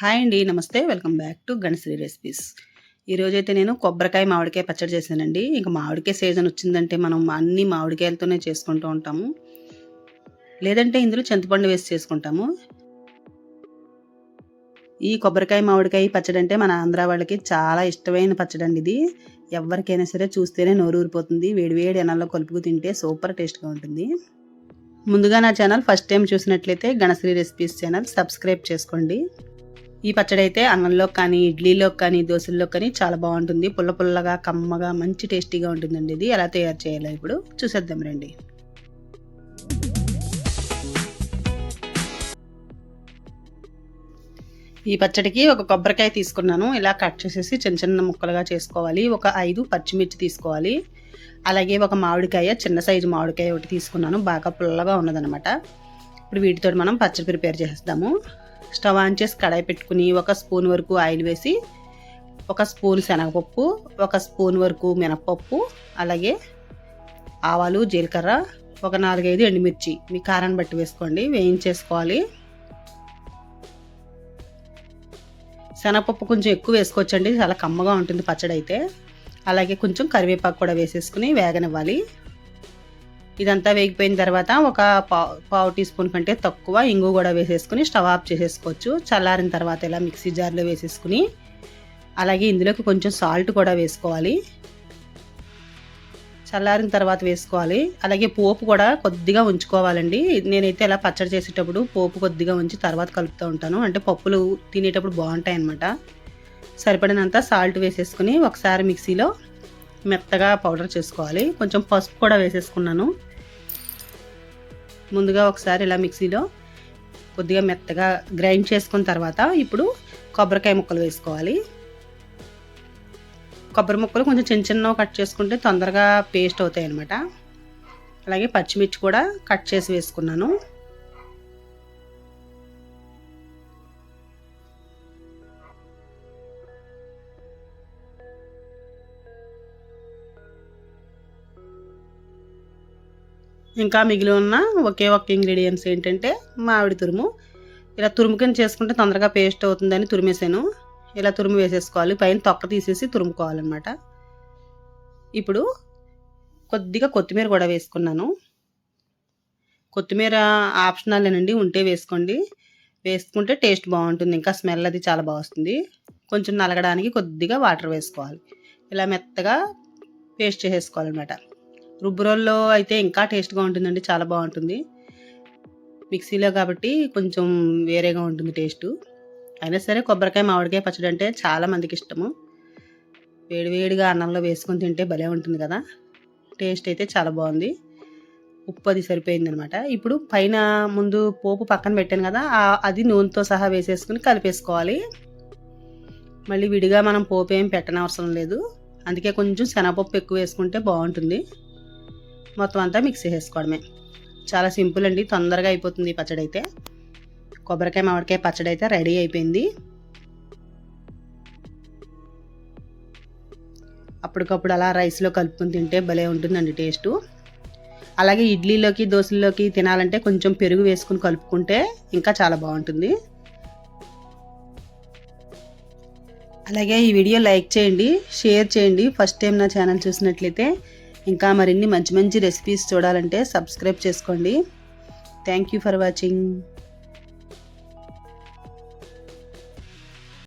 Hi అండి నమస్తే. Welcome back to Ganasri recipes. ఈరోజైతే నేను కొబ్బరికాయ మామిడికాయ పచ్చడి చేశానండి. ఇంకా మామిడికాయ సీజన్ వచ్చిందంటే మనం అన్ని మామిడికాయలతోనే చేసుకుంటూ ఉంటాము. లేదంటే ఇందులో చింతపండు వేసి చేసుకుంటాము. ఈ కొబ్బరికాయ మామిడికాయ పచ్చడి అంటే మన ఆంధ్ర వాళ్ళకి చాలా ఇష్టమైన పచ్చడి అండి ఇది. ఎవరికైనా సరే చూస్తేనే నోరు ఊరిపోతుంది. వేడివేడి ఎనాల్లో కలుపుకు తింటే సూపర్ టేస్ట్గా ఉంటుంది. ముందుగా నా ఛానల్ ఫస్ట్ టైం చూసినట్లయితే గణశ్రీ రెసిపీస్ ఛానల్ సబ్స్క్రైబ్ చేసుకోండి. ఈ పచ్చడి అయితే అన్నంలో కానీ ఇడ్లీలో కానీ దోశల్లో కానీ చాలా బాగుంటుంది. పుల్ల పుల్లగా కమ్మగా మంచి టేస్టీగా ఉంటుందండి ఇది. ఎలా తయారు చేయాలో ఇప్పుడు చూసేద్దాం రండి. ఈ పచ్చడికి ఒక కొబ్బరికాయ తీసుకున్నాను. ఇలా కట్ చేసేసి చిన్న చిన్న ముక్కలుగా చేసుకోవాలి. ఒక ఐదు పచ్చిమిర్చి తీసుకోవాలి. అలాగే ఒక మామిడికాయ చిన్న సైజు మామిడికాయ ఒకటి తీసుకున్నాను. బాగా పుల్లగా ఉన్నదనమాట ఇప్పుడు వీటితో మనం పచ్చడి ప్రిపేర్ చేస్తాము స్టవ్ ఆన్ చేసి కడాయి పెట్టుకుని ఒక స్పూన్ వరకు ఆయిల్ వేసి ఒక స్పూన్ శనగపప్పు ఒక స్పూన్ వరకు మినపప్పు అలాగే ఆవాలు జీలకర్ర ఒక నాలుగైదు ఎండుమిర్చి. మీ కారాన్ని బట్టి వేసుకోండి వేయించేసుకోవాలి. శనగపప్పు కొంచెం ఎక్కువ వేసుకోవచ్చండి చాలా కమ్మగా ఉంటుంది పచ్చడి అయితే అలాగే కొంచెం కరివేపాకు కూడా వేసేసుకుని వేగనివ్వాలి. ఇదంతా వేగిపోయిన తర్వాత ఒక పావు పావు టీ స్పూన్ కంటే తక్కువ ఇంగు కూడా వేసేసుకుని స్టవ్ ఆఫ్ చేసేసుకోవచ్చు. చల్లారిన తర్వాత ఇలా మిక్సీ జార్లో వేసేసుకుని అలాగే ఇందులోకి కొంచెం సాల్ట్ కూడా వేసుకోవాలి. చల్లారిన తర్వాత వేసుకోవాలి. అలాగే పోపు కూడా కొద్దిగా ఉంచుకోవాలండి. నేనైతే ఇలా పచ్చడి చేసేటప్పుడు పోపు కొద్దిగా ఉంచి తర్వాత కలుపుతూ ఉంటాను. అంటే పప్పులు తినేటప్పుడు బాగుంటాయి అనమాట సరిపడినంత సాల్ట్ వేసేసుకుని ఒకసారి మిక్సీలో మెత్తగా పౌడర్ చేసుకోవాలి. కొంచెం పసుపు కూడా వేసేసుకున్నాను. ముందుగా ఒకసారి ఇలా మిక్సీలో కొద్దిగా మెత్తగా గ్రైండ్ చేసుకున్న తర్వాత ఇప్పుడు కొబ్బరికాయ ముక్కలు వేసుకోవాలి. కొబ్బరి ముక్కలు కొంచెం చిన్న చిన్నవి కట్ చేసుకుంటే తొందరగా పేస్ట్ అవుతాయి అనమాట అలాగే పచ్చిమిర్చి కూడా కట్ చేసి వేసుకున్నాను. ఇంకా మిగిలి ఉన్న ఒకే ఒక్క ఇంగ్రీడియంట్స్ ఏంటంటే మామిడి తురుము. ఇలా తురుముకని చేసుకుంటే తొందరగా పేస్ట్ అవుతుందని తురిమేసాను. ఇలా తురుము వేసేసుకోవాలి. పైన తొక్క తీసేసి తురుముకోవాలన్నమాట. ఇప్పుడు కొద్దిగా కొత్తిమీర కూడా వేసుకున్నాను. కొత్తిమీర ఆప్షనల్ ఉంటే వేసుకోండి. వేసుకుంటే టేస్ట్ బాగుంటుంది. ఇంకా స్మెల్ అది చాలా బాగా వస్తుంది. కొంచెం నలగడానికి కొద్దిగా వాటర్ వేసుకోవాలి. ఇలా మెత్తగా పేస్ట్ చేసేసుకోవాలన్నమాట. రుబ్బురోల్లో అయితే ఇంకా టేస్ట్గా ఉంటుందండి చాలా బాగుంటుంది. మిక్సీలో కాబట్టి కొంచెం వేరేగా ఉంటుంది టేస్ట్. అయినా సరే కొబ్బరికాయ మామిడికాయ పచ్చడి అంటే చాలా మందికి ఇష్టము. వేడివేడిగా అన్నంలో వేసుకొని తింటే భలే ఉంటుంది కదా. టేస్ట్ అయితే చాలా బాగుంది. ఉప్పు అది సరిపోయింది అనమాట ఇప్పుడు పైన ముందు పోపు పక్కన పెట్టాను కదా అది నూనెతో సహా వేసేసుకుని కలిపేసుకోవాలి. మళ్ళీ విడిగా మనం పోపు ఏం పెట్టనవసరం లేదు. అందుకే కొంచెం శనగపప్పు ఎక్కువ వేసుకుంటే బాగుంటుంది. మొత్తం అంతా మిక్స్ చేసుకోవడమే చాలా సింపుల్ అండి తొందరగా అయిపోతుంది ఈ పచ్చడి అయితే కొబ్బరికాయ మామిడికాయ పచ్చడి అయితే రెడీ అయిపోయింది. అప్పటికప్పుడు అలా రైస్లో కలుపుకొని తింటే భలే ఉంటుందండి టేస్టు. అలాగే ఇడ్లీలోకి దోశల్లోకి తినాలంటే కొంచెం పెరుగు వేసుకుని కలుపుకుంటే ఇంకా చాలా బాగుంటుంది. అలాగే ఈ వీడియో లైక్ చేయండి షేర్ చేయండి. ఫస్ట్ టైం నా ఛానల్ చూసినట్లయితే ఇంకా మరిన్ని మంచి మంచి రెసిపీస్ చూడాలంటే సబ్స్క్రైబ్ చేసుకోండి. Thank you for watching